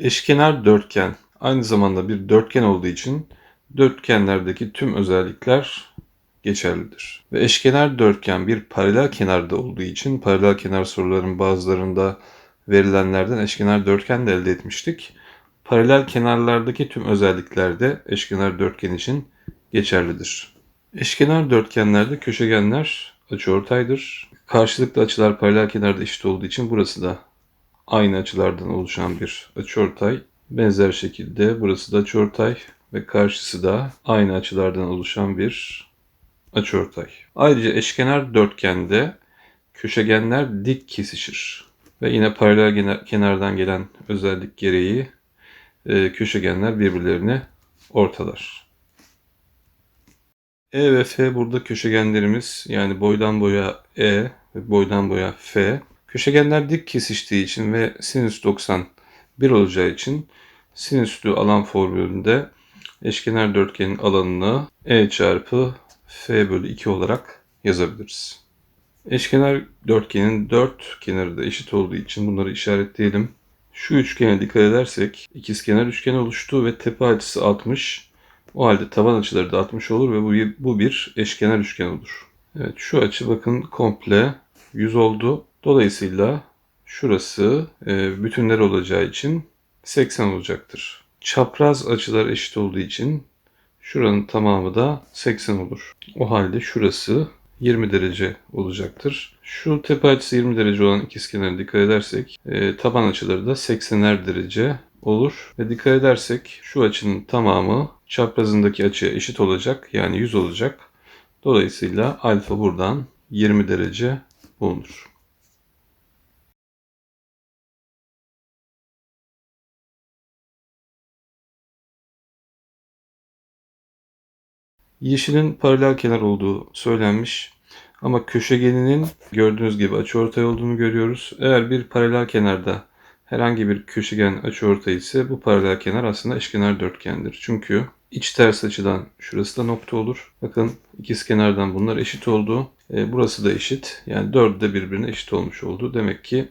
Eşkenar dörtgen aynı zamanda bir dörtgen olduğu için dörtgenlerdeki tüm özellikler geçerlidir. Ve eşkenar dörtgen bir paralel kenarda olduğu için paralel kenar soruların bazılarında verilenlerden eşkenar dörtgen de elde etmiştik. Paralel kenarlardaki tüm özellikler de eşkenar dörtgen için geçerlidir. Eşkenar dörtgenlerde köşegenler açıortaydır. Karşılıklı açılar paralel kenarda eşit olduğu için burası da aynı açılardan oluşan bir açıortay. Benzer şekilde burası da açıortay ve karşısı da aynı açılardan oluşan bir açıortay. Ayrıca eşkenar dörtgende köşegenler dik kesişir. Ve yine paralel kenardan gelen özellik gereği e, köşegenler birbirlerini ortalar. E ve F burada köşegenlerimiz yani boydan boya E ve boydan boya F. Köşegenler dik kesiştiği için ve sinüs 90 1 olacağı için sinüslü alan formülünde eşkenar dörtgenin alanını E çarpı F bölü 2 olarak yazabiliriz. Eşkenar dörtgenin dört kenarı da eşit olduğu için bunları işaretleyelim. Şu üçgene dikkat edersek ikizkenar üçgen oluştu ve tepe açısı 60. O halde taban açıları da 60 olur ve bu bu bir eşkenar üçgen olur. Evet şu açı bakın komple 100 oldu. Dolayısıyla şurası e, bütünler olacağı için 80 olacaktır. Çapraz açılar eşit olduğu için şuranın tamamı da 80 olur. O halde şurası 20 derece olacaktır. Şu tepe açısı 20 derece olan ikizkenara dikkat edersek e, taban açıları da 80'er derece olur. Ve dikkat edersek şu açının tamamı çaprazındaki açıya eşit olacak. Yani 100 olacak. Dolayısıyla alfa buradan 20 derece bulunur. Yeşilin paralel kenar olduğu söylenmiş. Ama köşegeninin gördüğünüz gibi açıortay olduğunu görüyoruz. Eğer bir paralel kenarda herhangi bir köşegen açıortay ise bu paralel kenar aslında eşkenar dörtgendir. Çünkü iç ters açıdan şurası da nokta olur. Bakın ikiz kenardan bunlar eşit oldu. E, burası da eşit. Yani dördü de birbirine eşit olmuş oldu. Demek ki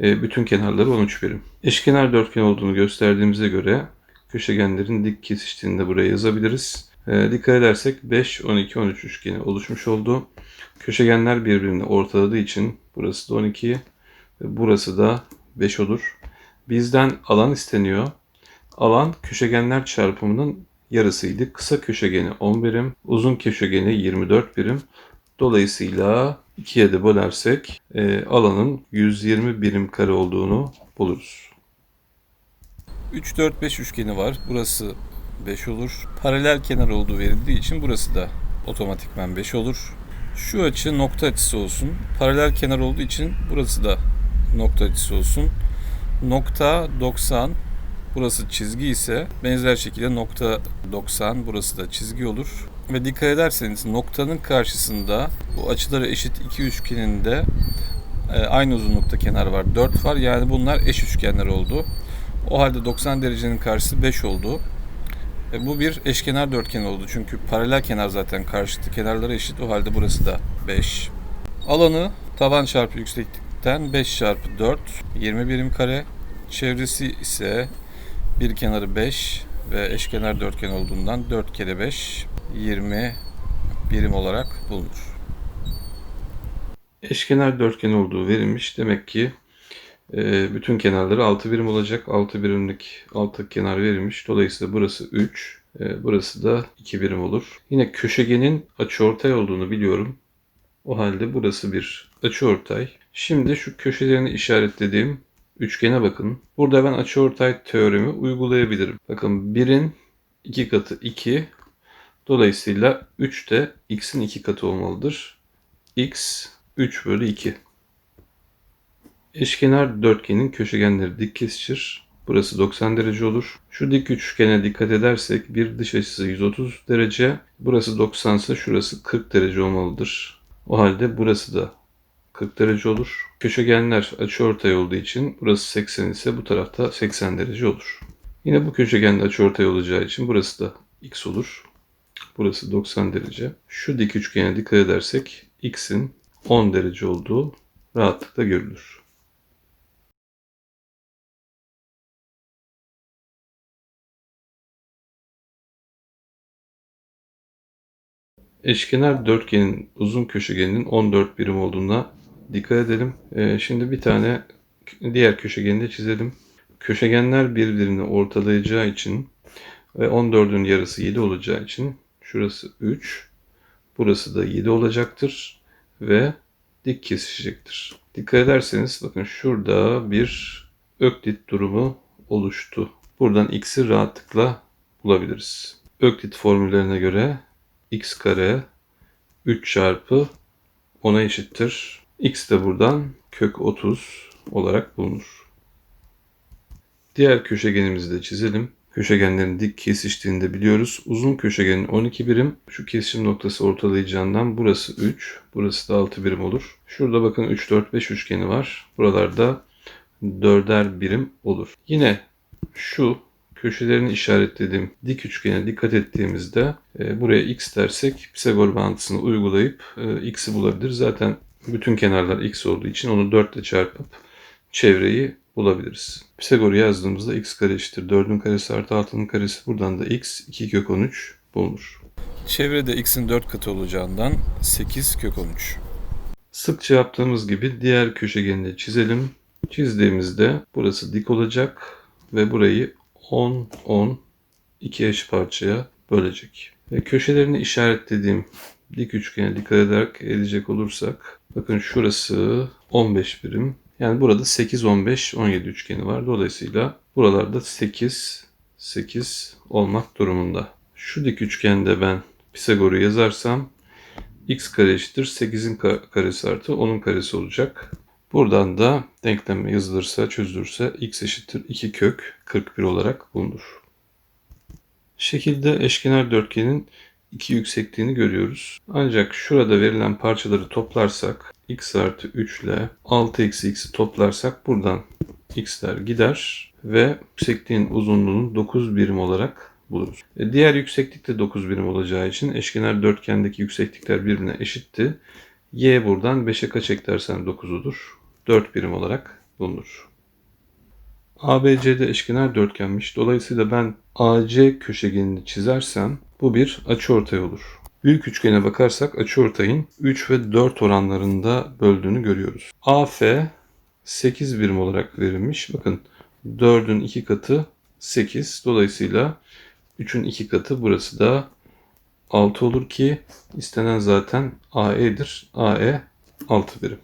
e, bütün kenarları 13 birim. Eşkenar dörtgen olduğunu gösterdiğimize göre köşegenlerin dik kesiştiğini de buraya yazabiliriz. E, dikkat edersek 5, 12, 13 üçgeni oluşmuş oldu. Köşegenler birbirini ortaladığı için burası da 12 ve burası da 5 olur. Bizden alan isteniyor. Alan köşegenler çarpımının yarısıydı. Kısa köşegeni 10 birim, uzun köşegeni 24 birim. Dolayısıyla 2'ye de bölersek e, alanın 120 birim kare olduğunu buluruz. 3, 4, 5 üçgeni var. Burası 5 olur. Paralel kenar olduğu verildiği için burası da otomatikman 5 olur. Şu açı nokta açısı olsun. Paralel kenar olduğu için burası da nokta açısı olsun. Nokta 90 burası çizgi ise benzer şekilde nokta 90 burası da çizgi olur. Ve dikkat ederseniz noktanın karşısında bu açıları eşit iki üçgeninde e, aynı uzunlukta kenar var. 4 var. Yani bunlar eş üçgenler oldu. O halde 90 derecenin karşısı 5 oldu. E, bu bir eşkenar dörtgen oldu. Çünkü paralel kenar zaten karşıtı kenarları eşit. O halde burası da 5. Alanı taban çarpı yükseklikten 5 çarpı 4 20 birim kare. Çevresi ise bir kenarı 5 ve eşkenar dörtgen olduğundan 4 kere 5 20 birim olarak bulunur. Eşkenar dörtgen olduğu verilmiş. Demek ki e, bütün kenarları 6 birim olacak. 6 birimlik 6 kenar verilmiş. Dolayısıyla burası 3. E, burası da 2 birim olur. Yine köşegenin açıortay olduğunu biliyorum. O halde burası bir açıortay. Şimdi şu köşelerini işaretlediğim üçgene bakın. Burada ben açıortay teoremi uygulayabilirim. Bakın 1'in 2 katı 2. Dolayısıyla 3 de x'in 2 katı olmalıdır. x 3 bölü 2. Eşkenar dörtgenin köşegenleri dik kesişir. Burası 90 derece olur. Şu dik üçgene dikkat edersek bir dış açısı 130 derece. Burası 90 ise şurası 40 derece olmalıdır. O halde burası da 40 derece olur. Köşegenler açıortay olduğu için burası 80 ise bu tarafta 80 derece olur. Yine bu köşegen de açıortay olacağı için burası da x olur. Burası 90 derece. Şu dik üçgene dikkat edersek x'in 10 derece olduğu rahatlıkla görülür. Eşkenar dörtgenin uzun köşegeninin 14 birim olduğuna dikkat edelim. Ee, şimdi bir tane diğer köşegeni de çizelim. Köşegenler birbirini ortalayacağı için ve 14'ün yarısı 7 olacağı için şurası 3, burası da 7 olacaktır ve dik kesişecektir. Dikkat ederseniz bakın şurada bir öklit durumu oluştu. Buradan x'i rahatlıkla bulabiliriz. Öklit formüllerine göre x kare 3 çarpı 10'a eşittir. x de buradan kök 30 olarak bulunur. Diğer köşegenimizi de çizelim. Köşegenlerin dik kesiştiğini biliyoruz. Uzun köşegenin 12 birim. Şu kesişim noktası ortalayacağından burası 3. Burası da 6 birim olur. Şurada bakın 3, 4, 5 üçgeni var. Buralarda 4'er birim olur. Yine şu köşelerini işaretlediğim dik üçgene dikkat ettiğimizde e, buraya x dersek Pisagor bağıntısını uygulayıp e, x'i bulabilir. Zaten bütün kenarlar x olduğu için onu 4 ile çarpıp çevreyi bulabiliriz. Pisagor'u yazdığımızda x kare eşittir 4'ün karesi artı 6'nın karesi buradan da x 2 kök 13 bulunur. Çevrede x'in 4 katı olacağından 8 kök 13. Sıkça yaptığımız gibi diğer köşegeni de çizelim. Çizdiğimizde burası dik olacak ve burayı 10 10 iki eş parçaya bölecek. Ve köşelerini işaretlediğim dik üçgene dikkat ederek edecek olursak bakın şurası 15 birim. Yani burada 8 15 17 üçgeni var. Dolayısıyla buralarda 8 8 olmak durumunda. Şu dik üçgende ben Pisagor'u yazarsam x kare eşittir 8'in ka- karesi artı 10'un karesi olacak. Buradan da denklem yazılırsa, çözülürse x eşittir 2 kök 41 olarak bulunur. Şekilde eşkenar dörtgenin iki yüksekliğini görüyoruz. Ancak şurada verilen parçaları toplarsak x artı 3 ile 6 eksi x'i toplarsak buradan x'ler gider ve yüksekliğin uzunluğunu 9 birim olarak buluruz. E, diğer yükseklik de 9 birim olacağı için eşkenar dörtgendeki yükseklikler birbirine eşitti. Y buradan 5'e kaç eklersen 9'udur. 4 birim olarak bulunur. ABCD eşkenar dörtgenmiş. Dolayısıyla ben AC köşegenini çizersem bu bir açıortay olur. Büyük üçgene bakarsak açıortayın 3 ve 4 oranlarında böldüğünü görüyoruz. AF 8 birim olarak verilmiş. Bakın 4'ün 2 katı 8. Dolayısıyla 3'ün 2 katı burası da 6 olur ki istenen zaten AE'dir. AE 6 birim.